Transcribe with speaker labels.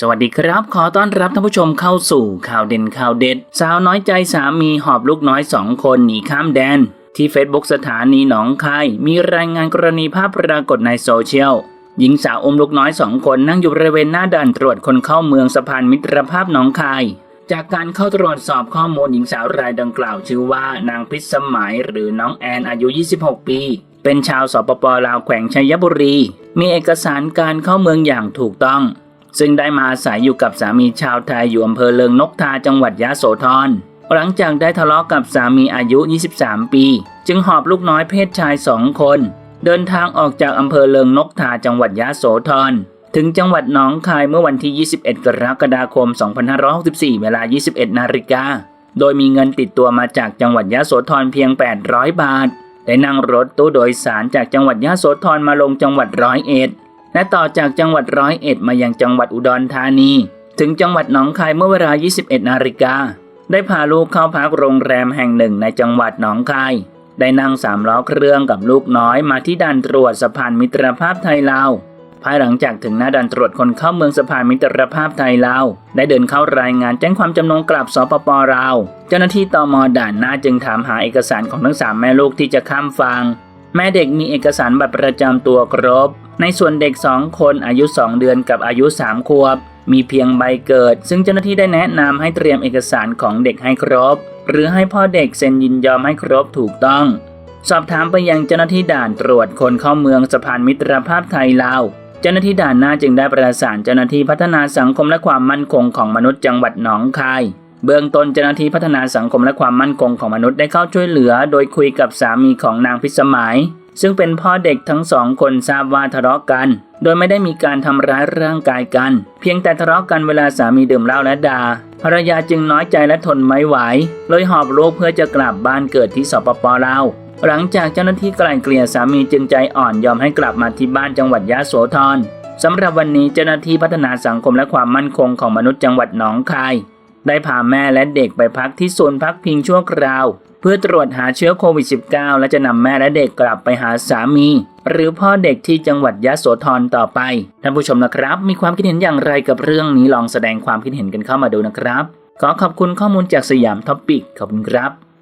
Speaker 1: สวัสดีครับ ขอต้อนรับท่านผู้ชมเข้าสู่ข่าวเด่นข่าวเด็ด สาวน้อยใจสามีหอบลูกน้อยสองคนหนีข้ามแดน ที่ Facebook สถานีหนองคาย มีรายงานกรณีภาพปรากฏในโซเชียลหญิงสาวอมลูกน้อยสองคนนั่งอยู่บริเวณหน้าด่านตรวจคนเข้าเมืองสะพานมิตรภาพหนองคาย จากการเข้าตรวจสอบข้อมูลหญิงสาวรายดังกล่าวชื่อว่านางพิษสมัยหรือน้องแอนอายุ 26 ปี เป็นชาวสปปลาวแขวงชัยบุรี มีเอกสารการเข้าเมืองอย่างถูกต้อง ซึ่งได้มาอาศัยอยู่กับสามีชาวไทยอยู่อำเภอเลิงนกทาจังหวัดยะโสธร หลังจากได้ทะเลาะกับสามีอายุ 23 ปี จึงหอบลูกน้อยเพศชายสองคน เดินทางออกจากอำเภอเลิงนกทาจังหวัดยะโสธร ถึงจังหวัดหนองคายเมื่อวันที่ 21 กรกฎาคม 2564 เวลา 21 นาฬิกา โดยมีเงินติดตัวมาจากจังหวัดยะโสธรเพียง 800 บาท ได้นั่งรถตู้โดยสารจากจังหวัดยะโสธรมาลงจังหวัดร้อยเอ็ด และต่อจากจังหวัดร้อยเอ็ดมายังจังหวัดอุดรธานี ถึงจังหวัดหนองคายเมื่อเวลา 21 นาฬิกา ได้พาลูกเข้าพักโรงแรมแห่งหนึ่งในจังหวัดหนองคาย ได้นั่งสามล้อเครื่องกับลูกน้อยมาที่ด่านตรวจสะพานมิตรภาพไทยลาวภายหลังจากถึงหน้าด่านตรวจคนเข้าเมืองสะพานมิตรภาพไทยลาว ได้เดินเข้ารายงานแจ้งความจำนงกลับสปปลาว เจ้าหน้าที่ตมด่านหน้าจึงถามหาเอกสารของทั้งสามแม่ลูกที่จะข้ามฟัง แม่เด็กมีเอกสารบัตรประจำตัวครบ ในส่วนเด็ก 2 คนอายุ 2 เดือนกับอายุ 3 ขวบ มีเพียงใบเกิด ซึ่งเจ้าหน้าที่ได้แนะนำให้เตรียมเอกสารของเด็กให้ครบ หรือให้พ่อเด็กเซ็นยินยอมให้ครบถูกต้อง สอบถามไปยังเจ้าหน้าที่ด่านตรวจคนเข้าเมืองสะพานมิตรภาพไทยลาวเจ้าหน้าที่ด่านหน้าจึงได้ประสานเจ้าหน้าที่พัฒนาสังคมและความมั่นคงของมนุษย์จังหวัดหนองคาย เบื้องต้นเจ้าหน้าที่พัฒนาสังคมและความมั่นคงของมนุษย์ได้เข้าช่วยเหลือ โดยคุยกับสามีของนางพิสมัย ซึ่งเป็นพ่อเด็กทั้งสองคนทราบว่าทะเลาะกัน โดยไม่ได้มีการทำร้ายร่างกายกัน เพียงแต่ทะเลาะกันเวลาสามีดื่มเหล้าและด่าภรรยาจึงน้อยใจและทนไม่ไหวเลยหอบลูกเพื่อจะกลับบ้านเกิดที่สปปลาวหลังจากเจ้าหน้าที่ไกล่เกลี่ยสามีจึงใจอ่อนยอมให้กลับมาที่บ้านจังหวัดยะโสธรสำหรับวันนี้เจ้าหน้าที่พัฒนาสังคมและความมั่นคงของมนุษย์จังหวัดหนองคาย ได้พาแม่และเด็กไปพักที่ศูนย์พักพิงชั่วคราว เพื่อตรวจหาเชื้อโควิด -19 และจะนำแม่และเด็กกลับไปหาสามี หรือพ่อเด็กที่จังหวัดยะโสธรต่อไป ท่านผู้ชมนะครับ มีความคิดเห็นอย่างไรกับเรื่องนี้ลองแสดงความคิดเห็นกันเข้ามาดูนะครับ ขอขอบคุณข้อมูลจากสยามท็อปปิกขอบคุณครับ